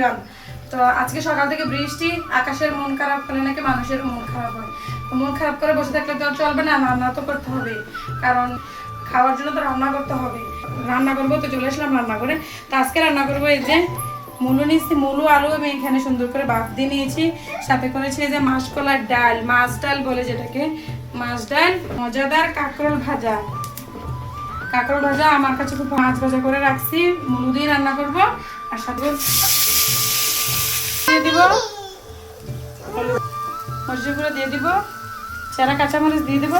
Everyone তো আজকে সকাল থেকে বৃষ্টি, আকাশের মন খারাপ হলে নাকি মানুষের মন খারাপ হয়। তো মন খারাপ করে বসে থাকলে তো চলবে না, রান্না তো করতে হবে। কারণ খাওয়ার জন্য তো রান্না করতে হবে। রান্না করব তো চলে আসলাম রান্না করে তো আজকে রান্না করব এই যে মুলো নিয়েছি, মুলো আলু আমি এখানে সুন্দর করে বাফ দিয়ে নিয়েছি। সাথে করেছি এই যে মাসকলার ডাল, মাছ ডাল বলে যেটাকে। মাছ ডাল, মজাদার কাঁকরোল ভাজা। কাঁকরোল ভাজা আমার কাছে খুব মাছ ভাজা করে রাখছি। মুলু দিয়ে রান্না করব। আর সাথে দিয়ে দিব মরিচের গুঁড়ো দিয়ে দিব চারা কাঁচামরিচ দিয়ে দিব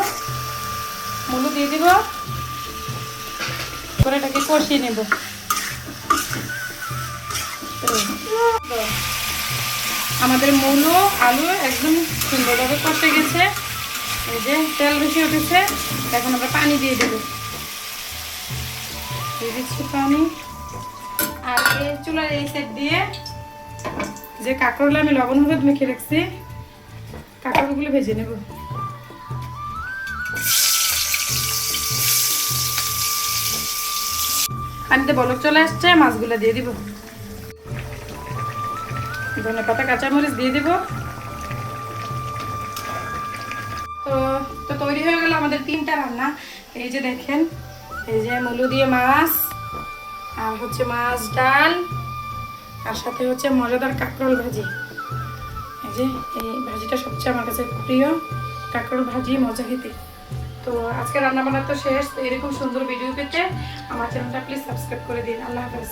মুলু দিয়ে দিব করে এটাকে কষিয়ে নেব আমাদের মূলো, আলু একদম সুন্দরভাবে কষে গেছে। এই যে তেল বেশি উঠেছে এখন আমরা পানি দিয়ে দেবো। দিয়ে দিচ্ছি পানি। চুলার এই সেট দিয়ে যে কাঁকড়গুলো আমি লবণ হলুদ মেখে রাখছি কাঁকড়গুলো ভেজে নেব। পানিতে বলক চলে আসছে, মাছগুলো দিয়ে দিব। ধনে পাতা, কাঁচামরিচ দিয়ে দিব। তো তো তৈরি হয়ে গেল আমাদের তিনটা রান্না। এই যে দেখেন, এই যে মুলু দিয়ে মাছ, আর হচ্ছে মাছ, ডাল আর সাথে হচ্ছে মজাদার কাঁকরোল ভাজি। এই যে, এই ভাজিটা সবচেয়ে আমার কাছে প্রিয় কাঁকরোল ভাজি মজা খেতে তো আজকে রান্না বান্না তো শেষ এরকম সুন্দর ভিডিও পেতে আমার চ্যানেলটা প্লিজ সাবস্ক্রাইব করে দিন। আল্লাহ হাফেজ।